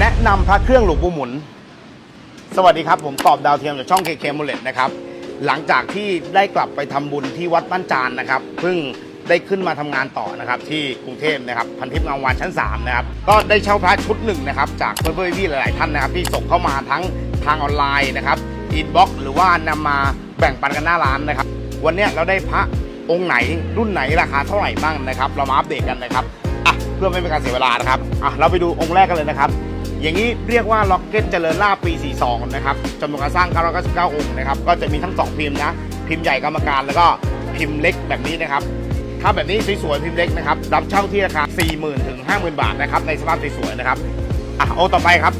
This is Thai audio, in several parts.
แนะนำพระเครื่องหลวงปู่หมุน สวัสดีครับ ผมกอบดาวเทียมจากช่องเคเคมูเลตนะครับ หลังจากที่ได้กลับไปทำบุญที่วัดบ้านจานนะครับ เพิ่งได้ขึ้นมาทำงานต่อนะครับ ที่กรุงเทพนะครับ พันทิพย์งามวานชั้น3นะครับ ก็ได้เช่าพระชุดหนึ่งนะครับ จากเพื่อนๆพี่หลายๆท่านนะครับ ที่ส่งเข้ามาทั้งทางออนไลน์นะครับอินบ็อกซ์หรือว่านำมาแบ่งปันกันหน้าร้านนะครับ วันนี้เราได้พระองค์ไหนรุ่นไหนราคาเท่าไหร่บ้างนะครับ เรามาอัปเดตกันนะครับอะเพื่อไม่เป็นการเสียเวลานะครับอะเราไปดูองค์แรกกันเลยนะครับ อย่างนี้เรียกว่าล็อกเก็ตเจริญลาภปี 42 นะครับจำนวนการสร้าง 999 องค์นะครับ ก็จะมีทั้ง 2 พิมพ์นะ พิมพ์ใหญ่กรรมการแล้วก็พิมพ์เล็กแบบนี้นะครับ ถ้าแบบนี้สวยๆพิมพ์เล็กนะครับ รับเช่าที่ราคา 40,000 ถึง 50,000 บาทนะครับ ในสภาพสวยๆนะครับ อะองค์ต่อไปครับ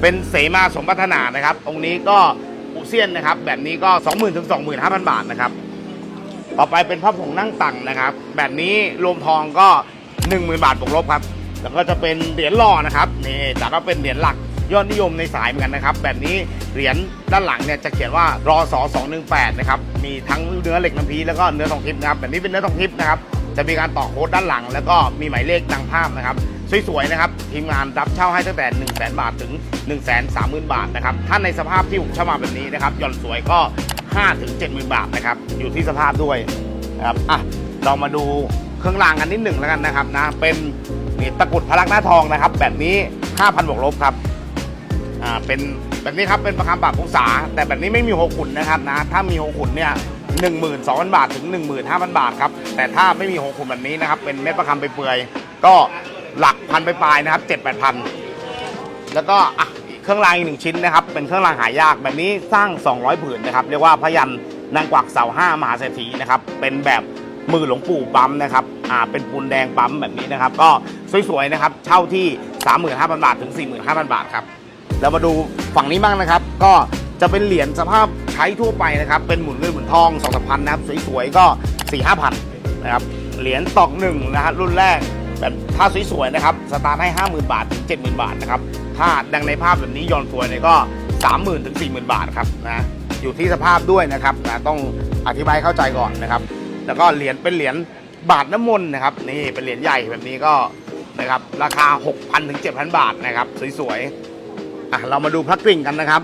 เป็นเสมาสมพัฒนานะครับ องค์นี้ก็อุเซียนนะครับ แบบนี้ก็ 20,000 ถึง 25,000 บาทนะครับ ต่อไปเป็นพระผงนั่งตังนะครับ แบบนี้รวมทองก็ 10,000 บาทบวกลบครับ แล้วก็จะเป็นเหรียญหล่อนะครับนี่แต่ก็เป็นเหรียญหลักยอดนิยมในสายเหมือนกันนะครับ แบบนี้เหรียญด้านหลังเนี่ยจะเขียนว่ารอสอ218 นะครับ มีทั้งเนื้อเหล็กน้ำพีแล้วก็เนื้อทองทิพย์นะครับ แบบนี้เป็นเนื้อทองทิพย์นะครับ จะมีการต่อโค้ดด้านหลัง แล้วก็มีหมายเลขดังภาพนะครับ สวยๆนะครับ ทีมงานรับเช่าให้ตั้งแต่ 1 0 0 0 0แบาทถึง 1 3 0 0 0 0 บาทนะครับ ถ้าในสภาพที่ผมเช่ามาแบบนี้นะครับ หย่อนสวยก็ 5 ถึง 70,000 บาทนะครับ อยู่ที่สภาพด้วยนะครับ อะเรามาดูเครื่องรางกันนิดหนึ่งแล้วกันนะครับนะ เป็น นี่ตะกรุดพลักหน้าทองนะครับ แบบนี้ 5,000บวกลบครับอ่าเป็นแบบนี้ครับเป็นประคำปรับองศา แต่แบบนี้ไม่มีหกขุนนะครับนะถ้ามีหกขุนเนี่ยหนึ่งหมื่นสองพันบาทถึงหนึ่งหมื่นห้าพันบาทครับแต่ถ้าไม่มีหกขุนแบบนี้นะครับเป็นเม็ดประคำไปเปื่อยๆก็หลักพันไปปลายนะครับเจ็ดแปดพันแล้วก็อะเครื่องรางอีกหนึ่งชิ้นนะครับ เป็นเครื่องรางหายากแบบนี้สร้าง 200 ผืนนะครับ เรียกว่าพยันนางกวักเสาห้ามหาเศรษฐีนะครับ เป็นแบบมือหลวงปู่ปั๊มนะครับ อ่าเป็นปูนแดงปั๊มแบบนี้นะครับ ก็สวยๆนะครับเช่าที่ 35,000 บาทถึง 45,000 บาทครับแล้วมาดูฝั่งนี้บ้างนะครับ ก็จะเป็นเหรียญสภาพใช้ทั่วไปนะครับ เป็นหมุนเงินหมุนทองสองสามพันนะครับสวยๆก็4 5 0 0 0นนะครับเหรียญตอกหนึ่งนะฮะรุ่นแรกแบบถ้าสวยๆนะครับสตาร์ทให้ 50,000 บาท ถึง 70,000 บาทนะครับถ้าดังในภาพแบบนี้ย้อนสวยเนี่ยก็ 30,000 ถึง 40,000 บาทครับนะอยู่ที่สภาพด้วยนะครับนะต้องอธิบายเข้าใจก่อนนะครับ แล้วก็เหรียญเป็นเหรียญ บาทน้ำมนต์นะครับนี่เป็นเหรียญใหญ่แบบนี้ก็นะครับราคา 6,000ถึง7,000 บาทนะครับสวยๆอะเรามาดูพระกริ่งกันนะครับ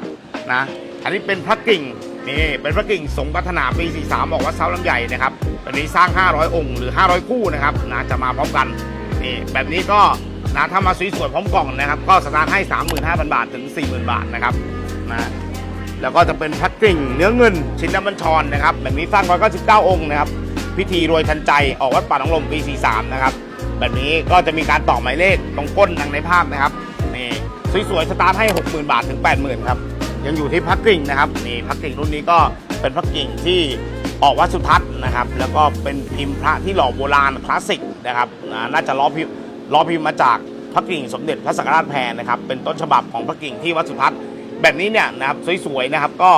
นะอันนี้เป็นพระกริ่งนี่เป็นพระกิ่งสงพัฒนาปี 43 บอกว่าเซาลำใหญ่นะครับวันนี้สร้าง 500 องค์หรือ 500 คู่นะครับนะจะมาพร้อมกันนี่แบบนี้ก็นะถ้ามาสวยๆพร้อมกล่องนะครับ ก็สตาร์ทให้ 35,000 บาทถึง 40,000 บาทนะครับนะแล้วก็จะเป็นพระกิ่งเนื้อเงินชิ้นน้ำมันชรนะครับ แบบนี้สร้าง199องค์นะครับ พิธีรวยทันใจออกวัดป่าหนองลมปี43นะครับแบบนี้ก็จะมีการต่อหมายเลขตรงก้นดังในภาพนะครับนี่สวยๆสตาร์ทให้ 60,000 บาทถึง 80,000ครับยังอยู่ที่พักกิ่งนะครับนี่พักกิ่งรุ่นนี้ก็เป็นพักกิ่งที่ออกวัดสุทัศน์นะครับ แล้วก็เป็นพิมพ์พระที่หล่อโบราณคลาสสิกนะครับน่าจะล้อพิมพ์ล้อพิมพ์มาจากพักกิ่งสมเด็จพระสังฆราชแพรนะครับเป็นต้นฉบับของพักกิ่งที่วัดสุทัศน์แบบนี้เนี่ยนะครับสวยๆนะครับก็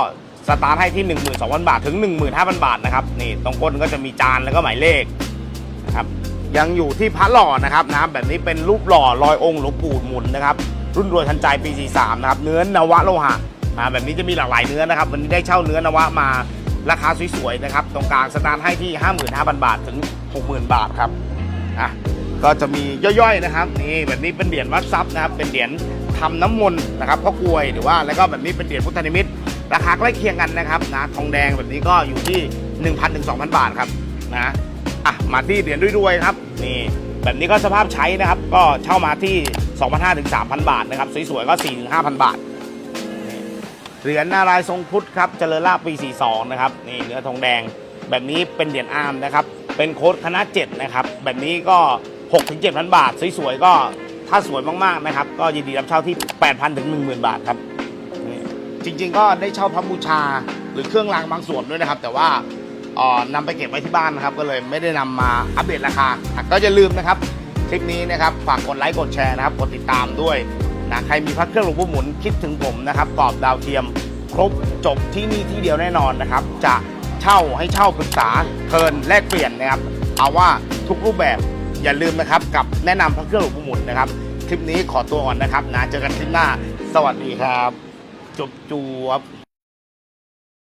สตาร์ทให้ที่ 12,000 บาท ถึง 15,000 บาทนะครับนี่ตรงก้นก็จะมีจานแล้วก็หมายเลขนะครับยังอยู่ที่พระหล่อนะครับนะแบบนี้เป็นรูปหล่อลอยองค์หลวงปู่หมุนนะครับรุ่นรวยทันใจปี 43 นะครับเนื้อนวะโลหะอ่าแบบนี้จะมีหลากหลายเนื้อนะครับวันนี้ได้เช่าเนื้อนวะมาราคาสวยๆนะครับตรงกลางสตาร์ทให้ที่ 55,000 บาทถึง 60,000 บาทครับอะก็จะมีย่อยๆนะครับนี่แบบนี้เป็นเหรียญวัดทรัพย์นะครับเป็นเหรียญทำน้ำมนต์นะครับพ่อกลวยหรือว่าแล้วก็แบบนี้เป็นเหรียญพุทธนิมิตร ราคาใกล้เคียงกันนะครับนะทองแดงแบบนี้ก็อยู่ที่ 1,000ถึง2,000 บาทครับนะอะมาที่เหรียญด้วยๆครับนี่แบบนี้ก็สภาพใช้นะครับ ก็เช่ามาที่ 2,500ถึง3,000 บาทนะครับสวยๆก็4ถึง5,000 บาทเหรียญนารายทรงพุทธครับเจริญลาภปี 42 นะครับนี่เนื้อทองแดงแบบนี้เป็นเหรียญอาร์มนะครับเป็นโค้ดคณะ7นะครับแบบนี้ก็6ถึง7,000 บาท สวยๆก็ถ้าสวยมากๆนะครับก็ยินดีรับเช่าที่ 8,000ถึง10,000 บาทครับ จริง ๆ ก็ได้เช่าพระบูชาหรือเครื่องรางบางส่วนด้วยนะครับ แต่ว่าเอ่อนำไปเก็บไว้ที่บ้านนะครับ ก็เลยไม่ได้นำมาอัปเดตราคาก็อย่าลืมนะครับคลิปนี้นะครับฝากกดไลค์กดแชร์นะครับกดติดตามด้วยนะใครมีพระเครื่องหลวงปู่หมุนคิดถึงผมนะครับกรอบดาวเทียม ครบจบที่นี่ที่เดียวแน่นอนนะครับ จะเช่าให้เช่าปรึกษาเทิร์นแลกเปลี่ยนนะครับ เอาว่าทุกรูปแบบอย่าลืมนะครับ กับแนะนำพระเครื่องหลวงปู่หมุนนะครับ คลิปนี้ขอตัวก่อนนะครับนะเจอกันคลิปหน้าสวัสดีครับ จบจวบ